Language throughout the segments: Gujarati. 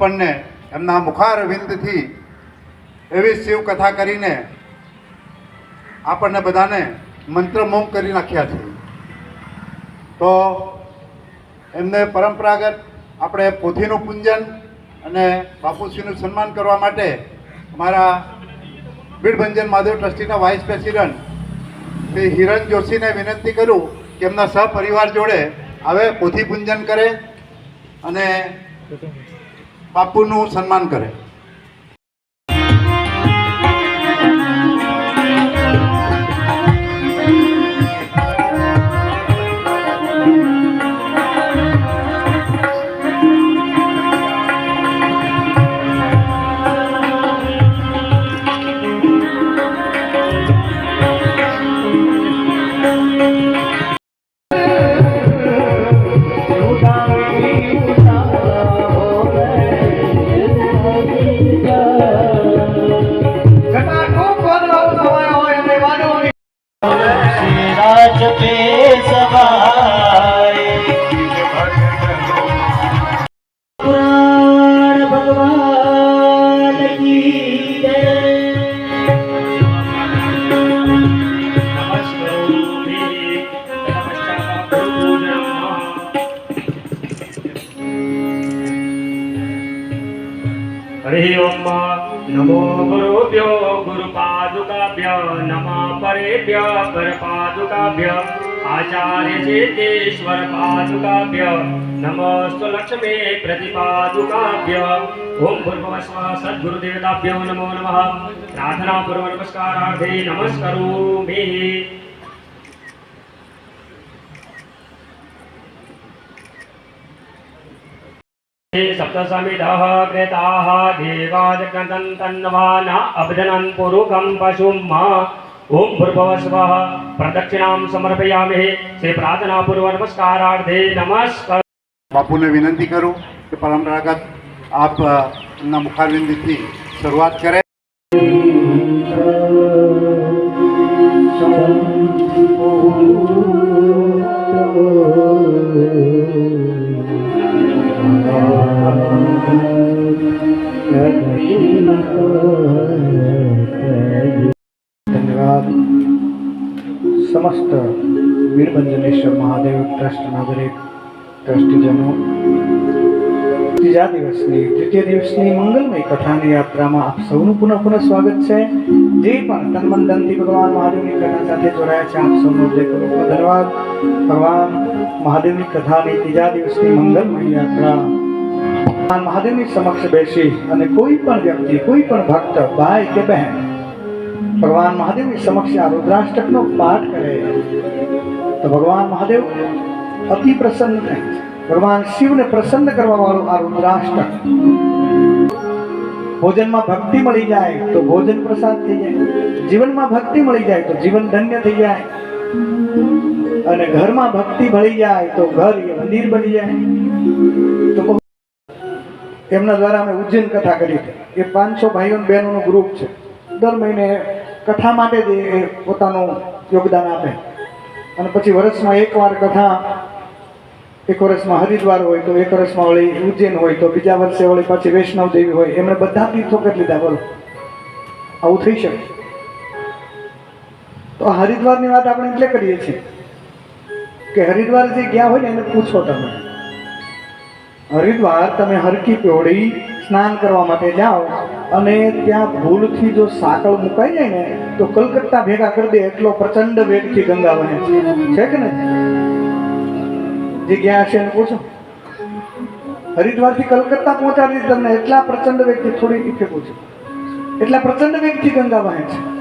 આપણને એમના મુખારવિંદથી એવી શિવ કથા કરીને આપણને બધાને મંત્રમોહ કરી નાખ્યા છે. તો એમને પરંપરાગત આપણે પોથીનું પૂંજન અને બાપુશ્રીનું સન્માન કરવા માટે અમારા બીડભંજન મહાદેવ ટ્રસ્ટીના વાઇસ પ્રેસિડન્ટ શ્રી હિરણ જોશીને વિનંતી કરું કે એમના સહપરિવાર જોડે હવે પોથી પૂંજન કરે અને બાપુનું સન્માન કરે. રાજ પે સવાય પુરાણ ભગવાન નમો ગુરુભ્યો ગુરુપાદુકાભ્ય નમઃ પરેભ્ય પરપાદુકાભ્ય આચાર્ય ચેતેશ્વર પાદુકાભ્ય નમસ્તુ લક્ષ્મી પ્રતિપાદુકાભ્ય ઓમ ભૂર્ભવસ્વ સદ્ગુરુદેવતાભ્યો નમો નમઃ પ્રાર્થના પૂર્વ નમસ્કારાર્થે નમસ્કરોમી सप्तसमिदः कृताः देवादकन्दन्तन्वान अभजनन् पुरुकं पशुं मा ॐ भूर्भुवस्वः प्रदक्षिणां समर्पयामि श्री प्रार्थनापूर्व नमस्कारार्थे नमस्कार બાપુને વિનંતી કરું કે પરંપરાગત આપ અ, એમના મુખારવિંદથી શરૂઆત કરે ધન્યવાદ ટ્રસ્ટના દરેક ટ્રસ્ટીજનો. ત્રીજા દિવસની, તૃતીય દિવસની મંગલમય કથાની યાત્રામાં આપ સૌનું પુનઃ પુનઃ સ્વાગત છે. જે પણ તનમન ધનથી ભગવાન મહાદેવની કથા સાથે જોડાયા છે, આપ સૌનો હૃદયપૂર્વક ધન્યવાદ. ભગવાન મહાદેવની કથાની ત્રીજા દિવસની મંગલમય યાત્રા. ભગવાન મહાદેવની સમક્ષ બેસી અને કોઈ પણ વ્યક્તિ, કોઈ પણ ભક્ત, ભાઈ કે બહેન, ભગવાન મહાદેવની સમક્ષ આ રુદ્રાષ્ટકનો પાઠ કરે. તો ભગવાન મહાદેવ અતિ પ્રસન્ન થાય ભગવાન શિવને પ્રસન્ન કરવા વાળું આ રુદ્રાષ્ટક ભોજનમાં ભક્તિ મળી જાય તો ભોજન પ્રસાદ થઈ જાય. જીવનમાં ભક્તિ મળી જાય તો જીવન ધન્ય થઈ જાય. અને ઘરમાં ભક્તિ ભળી જાય તો ઘર એ મંદિર બની જાય. તો એમના દ્વારા અમે ઉજ્જૈન કથા કરી હતી એ પાંચસો ભાઈઓ બહેનોનું ગ્રુપ છે. દર મહિને કથા માટે જ એ પોતાનું યોગદાન આપે. અને પછી વર્ષમાં એકવાર કથા, એક વર્ષમાં હરિદ્વાર હોય તો એક વર્ષમાં વળી ઉજ્જૈન હોય તો બીજા વર્ષે વળી પાછી વૈષ્ણવ દેવી હોય, એમણે બધા તીર્થો કરી લીધા, બોલો. આવું થઈ શકે. તો હરિદ્વારની વાત આપણે એટલે કરીએ છીએ કે હરિદ્વાર જે ગયા હોય ને એને પૂછો તમે. હરિદ્વાર તમે હરકી પીવડી સ્નાન કરવા માટે જાઓ અને ત્યાં ભૂલથી જો સાંકળ મુકાઈ જાય ને, તો કલકત્તા ભેગા કરી દે, એટલો પ્રચંડ વેગથી ગંગા વહે છે. કે ને જે ગયા હશે એને પૂછો. હરિદ્વારથી કલકત્તા પહોંચાડી તમને, એટલા પ્રચંડ વેગથી, થોડી નીચે પૂછો. એટલા પ્રચંડ વેગથી ગંગા વહે છે.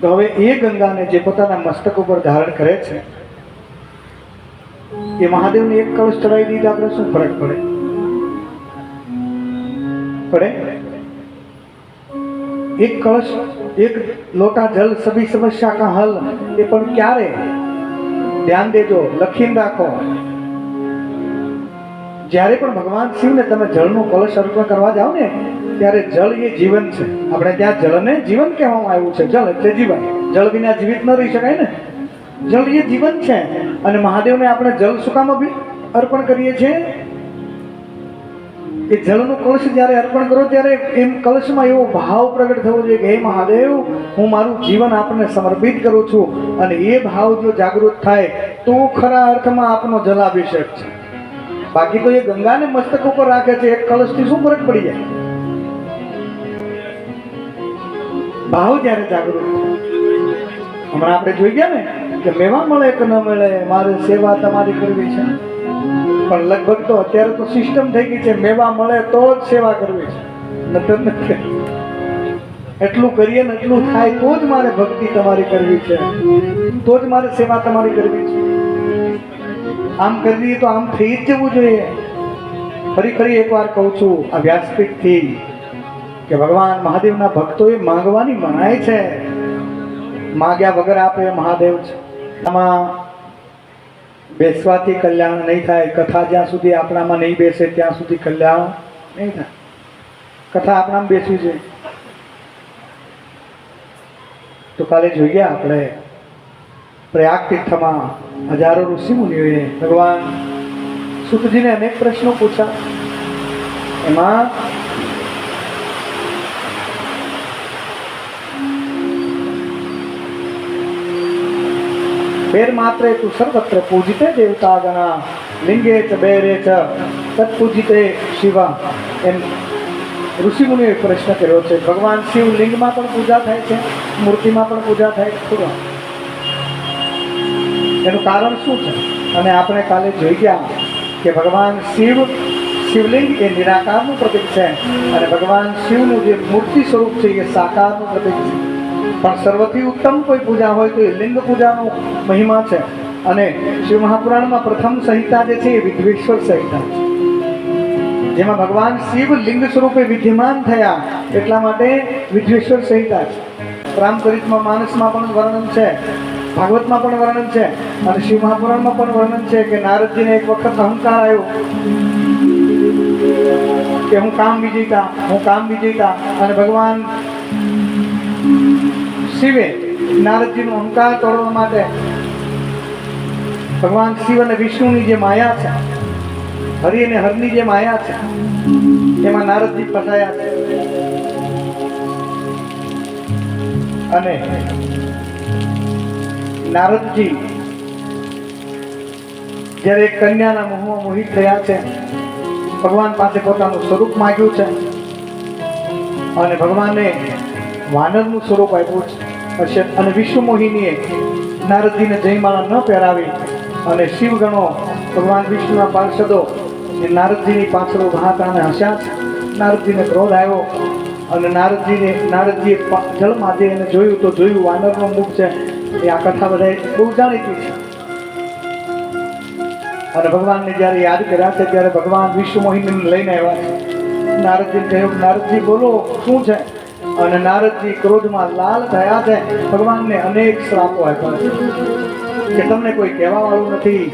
તો હવે એ ગંગાને જે પોતાના મસ્તક ઉપર ધારણ કરે છે એ મહાદેવને એક કળશ ચડાવી દીધા આપણે શું ફરક પડે? પડે? એક કળશ, એક લોટા જલ સભી સમસ્યા કા હલ, એ પણ ક્યારે? ધ્યાન દેજો, લખીને રાખો. જ્યારે પણ ભગવાન શિવને તમે જળનો કલશ અર્પણ કરવા જાઓ ને, ત્યારે જળ એ જીવન છે. આપણે ત્યાં જળને જીવન કહેવામાં આવ્યું છે. જળ એટલે જીવન જળ વિના જીવિત ન રહી શકાય ને. જલ એ જીવન છે. અને મહાદેવને આપણે જલ શું કામ અભિ- અર્પણ કરીએ છીએ? એ જળનું કળશ જ્યારે અર્પણ કરો ત્યારે એમ કળશમાં એવો ભાવ પ્રગટ થવો જોઈએ કે, હે મહાદેવ, હું મારું જીવન આપને સમર્પિત કરું છું. અને એ ભાવ જો જાગૃત થાય, તો ખરા અર્થમાં આપનો જલાભિષેક છે. બાકી તો એ ગંગાને મસ્તક ઉપર રાખે છે. એક કળશથી શું ફરક પડી જાય? ભાવ જ્યારે જાગૃત હમણાં આપણે જોઈ ગયા ને? કે મેવા મળે કે ન મળે, મારે સેવા તમારી કરવી છે. પણ લગભગ તો અત્યારે તો સિસ્ટમ થઈ ગઈ છે, મેવા મળે તો જ સેવા કરવી છે. નતર નથી. એટલું કરીએ ને એટલું થાય તો જ મારે ભક્તિ તમારી કરવી છે. તો જ મારે સેવા તમારી કરવી છે. આમ કરવી તો આમ થઈ જ જવું જોઈએ. ફરી ફરી એકવાર કહું છું, આ વ્યાસપીઠથી કે ભગવાન મહાદેવના ભક્તોએ માંગવાની મનાય છે. માગ્યા વગર આપે મહાદેવ છે. આમાં બેસવાથી કલ્યાણ નહીં થાય. કથા જ્યાં સુધી આપણામાં નહીં બેસે, ત્યાં સુધી કલ્યાણ નહીં થાય. કથા આપણામાં બેસવી જોઈએ. તો કાલે જોઈએ આપણે પ્રયાગ તીર્થમાં હજારો ઋષિ મુનિઓએ ભગવાન સુતજીને અનેક પ્રશ્નો પૂછ્યા. એમાં બેર માત્રે તું સર્વત્ર પૂજિતે દેવતા ગણા લિંગે ચ બેરે ચ તત્પૂજિતે શિવા. એમ ઋષિમુનિએ પ્રશ્ન કર્યો છે, ભગવાન શિવ લિંગમાં પણ પૂજા થાય છે, મૂર્તિમાં પણ પૂજા થાય છે? એનું કારણ શું છે? અને આપણે કાલે જોઈ ગયા કે ભગવાન શિવ, શિવલિંગ એ નિરાકારનું પ્રતીક છે, અને ભગવાન શિવનું જે મૂર્તિ સ્વરૂપ છે એ સાકારનું પ્રતીક છે. પણ સર્વથી ઉત્તમ કોઈ પૂજા હોય તો એ લિંગ પૂજાનો મહિમા છે. અને શિવ મહાપુરાણમાં પ્રથમ સંહિતા જે છે એ વિધ્વેશ્વર સંહિતા જેમાં ભગવાન શિવ લિંગ સ્વરૂપે વિદ્યમાન થયા એટલા માટે વિધ્વેશ્વર સંહિતા છે. રામચરિતમાં માનસમાં પણ વર્ણન છે, ભાગવતમાં પણ વર્ણન છે અને શિવ મહાપુરાણમાં પણ વર્ણન છે કે નારદજીને એક વખત અહંકાર આવ્યો કે હું કામ વિજેતા, હું કામ વિજેતા અને ભગવાન શિવે નારદજીનો અહંકાર તોડવા માટે ભગવાન શિવ અને વિષ્ણુની જે માયા છે, હરિ અને હરની જે માયા છે, એમાં નારદજી ફસાયા છે. અને નારદજી જ્યારે કન્યાના મોહમાં મોહિત થયા છે, ભગવાન પાસે પોતાનું સ્વરૂપ માંગ્યું છે અને ભગવાને વાનરનું સ્વરૂપ આપ્યું છે. અશે- અને વિષ્ણુ મોહિનીએ નારદજીને જયમાળા ન પહેરાવી અને શિવગણો ભગવાન વિષ્ણુના પાર્ષદો એ નારદજીની પાછળ ઊભા હતા હસ્યા. નારદજીને ક્રોધ આવ્યો અને નારદજીને, નારદજીએ જળમાં જે એને જોયું તો જોયું, વાનરનો મુખ છે. એ આ કથા બધા બહુ જાણીતી છે. અને ભગવાનને જ્યારે યાદ કર્યા છે, ત્યારે ભગવાન વિષ્ણુ મોહિનીને લઈને આવ્યા છે. નારદજીને કહ્યું, નારદજી, બોલો, શું છે? અને નારદજી ક્રોધમાં લાલ થયા છે. ભગવાનને અનેક શ્રાપો આપ્યા છે. કે તમને કોઈ કહેવા વાળું નથી.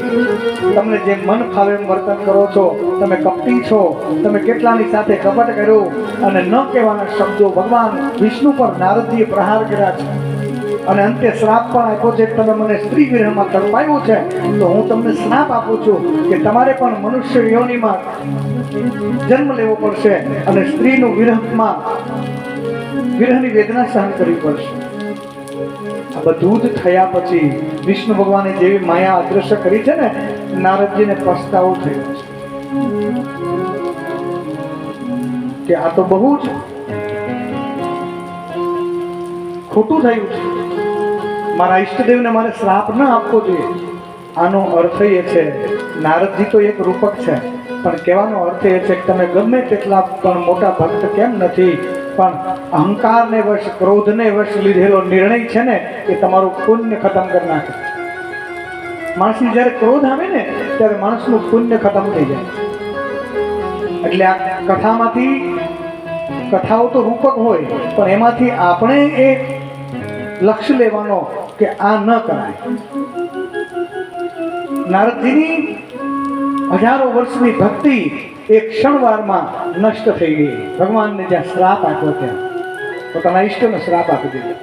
તમને જે મન ફાવે એમ વર્તન કરો છો, તમે કપટી છો, તમે કેટલાની સાથે કપટ કર્યું અને ન કહેવાના શબ્દો ભગવાન વિષ્ણુ પર નારદજીએ પ્રહાર કર્યા છે. અને અંતે શ્રાપ પણ આપ્યો છે. તમે મને સ્ત્રી વિરહમાં તડપાયું છે, તો હું તમને શ્રાપ આપું છું કે તમારે પણ મનુષ્ય યોનિમાં જન્મ લેવો પડશે અને સ્ત્રીનું વિરહમાં વિરહની વેદના સહન કરવી પડશે. આ બધું થયા પછી વિષ્ણુ ભગવાને જેવી માયા અદ્રશ્ય કરી છે ને, નારદજીને પસ્તાવો થયો છે. કે આ તો બહુ જ ખોટું થયું છે. મારા ઈષ્ટદેવને મારે શ્રાપ ન આપવો જોઈએ. આનો અર્થ એ છે, નારદજી તો એક રૂપક છે, પણ કહેવાનો અર્થ એ છે કે તમે ગમે તેટલા પણ મોટા ભક્ત કેમ નથી પણ અહંકારને વશ, ક્રોધને વશ લીધેલો નિર્ણય છે ને, એ તમારું પુણ્ય ખતમ કરી નાખે. માણસની જ્યારે ક્રોધ આવે ને, ત્યારે માણસનું પુણ્ય ખતમ થઈ જાય. એટલે આ કથામાંથી, કથાઓ તો રૂપક હોય, પણ એમાંથી આપણે એ લક્ષ્ય લેવાનો કે આ ન કરાય. નારદજીની હજારો વર્ષની ભક્તિ એક ક્ષણવારમાં નષ્ટ થઈ ગઈ. ભગવાનને જ્યાં શ્રાપ આપ્યો ત્યાં. પોતાના ઈષ્ટને શ્રાપ આપી દીધો.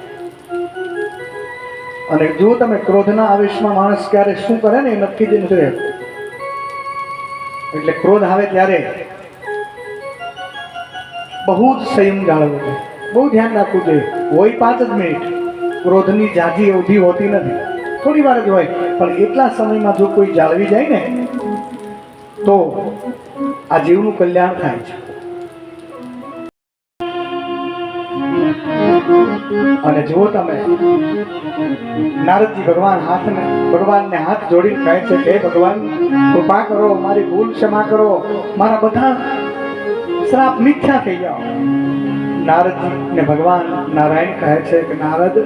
અને જો તમે ક્રોધના આવેશમાં માણસ ક્યારે શું કરે ને એ નક્કી જ નથી એટલે ક્રોધ આવે ત્યારે બહુ જ સંયમ જાળવવો જોઈએ બહુ ધ્યાન રાખવું જોઈએ. હોય પાંચ જ મિનિટ. ક્રોધની જાજી અવધિ હોતી નથી. થોડી વાર જ હોય. પણ એટલા સમયમાં જો કોઈ જાળવી જાય ને, તો આ જીવનું કલ્યાણ થાય છે. અને જુઓ તમે, નારદજી ભગવાન હાથને, ભગવાનને હાથ જોડીને કહે છે કે ભગવાન, કૃપા કરો, મારી ભૂલ ક્ષમા કરો, મારા બધા શ્રાપ મિથ્યા થઈ જાઓ. નારદજી ને ભગવાન નારાયણ કહે છે કે, નારદ,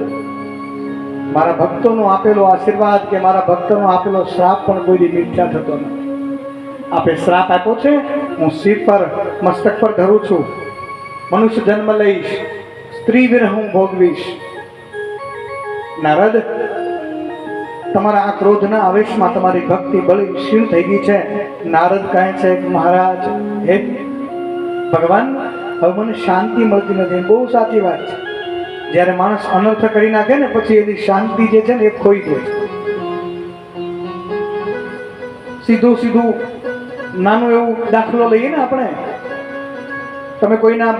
મારા ભક્તોનો આપેલો આશીર્વાદ કે મારા ભક્તોનો આપેલો શ્રાપ પણ કોઈ મિથ્યા થતો નથી. આપે શ્રાપ આપ્યો છે? હું શિર પર, મસ્તક પર ધરું છું. મનુષ્ય જન્મ લઈશ. સ્ત્રી વિરહ હું ભોગવીશ. નારદ, તમારા આ ક્રોધના આવેશમાં તમારી ભક્તિ બળી શીણ થઈ ગઈ છે. નારદ કહે છે, મહારાજ, હે ભગવાન, હવે મને શાંતિ મળતી નથી. બહુ સાચી વાત છે. જ્યારે માણસ અનર્થ કરી નાખે ને, પછી એની શાંતિ જે છે ને, એ ખોઈ દે સીધું સીધું નાનું એવું દાખલો લઈએ ને આપણે. તમે કોઈના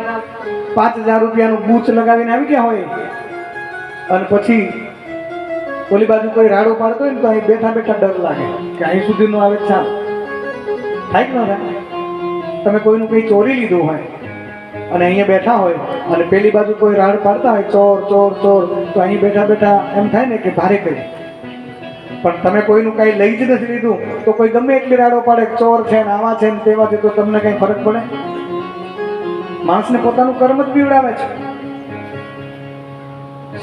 પાંચ હજાર રૂપિયાનું બૂચ લગાવીને આવી ગયા હોય, અને પછી ઓલી બાજુ કોઈ રાડો પાડતો હોય ને તો અહીં બેઠા બેઠા ડર લાગે કે અહીં સુધી નો આવે ચાલ. થાય કે ન થાય? તમે કોઈનું કંઈ ચોરી લીધું હોય, અને અહીંયા બેઠા હોય, અને પેલી બાજુ કોઈ રાડ પાડતા હોય, ચોર ચોર ચોર, તો અહીં બેઠા બેઠા એમ થાય ને કે ભારે કરી પણ તમે કોઈનું કાંઈ લઈ જ નથી લીધું, તો કોઈ ગમે એટલી રાડો પાડે ચોર છે ને આવા છે ને તેવા છે, તો તમને કંઈ ફરક પડે? માણસને પોતાનું કર્મ જ પીવડાવે છે.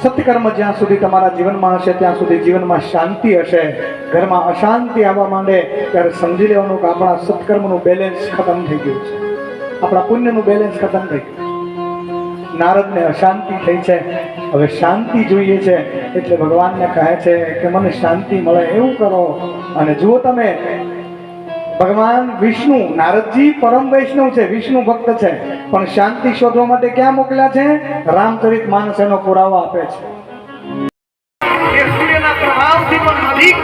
સત્કર્મ જ્યાં સુધી તમારા જીવનમાં હશે, ત્યાં સુધી જીવનમાં શાંતિ હશે. ઘરમાં અશાંતિ આવવા માંડે, ત્યારે સમજી લેવાનું કે આપણા સત્કર્મનું બેલેન્સ ખતમ થઈ ગયું છે. આપણા પુણ્યનું બેલેન્સ ખતમ થઈ ગયું. નારદને અશાંતિ થઈ છે. હવે શાંતિ જોઈએ છે. એટલે ભગવાનને કહે છે કે મને શાંતિ મળે એવું કરો. અને જુઓ તમે ભગવાન વિષ્ણુ નારદજી પરમ વૈષ્ણવ છે વિષ્ણુ ભક્ત છે. પણ શાંતિ શોધવા માટે ક્યાં મોકલ્યા છે? રામચરિત માનસ એનો પુરાવો આપે છે. એ પ્રભાવથી પણ અધિક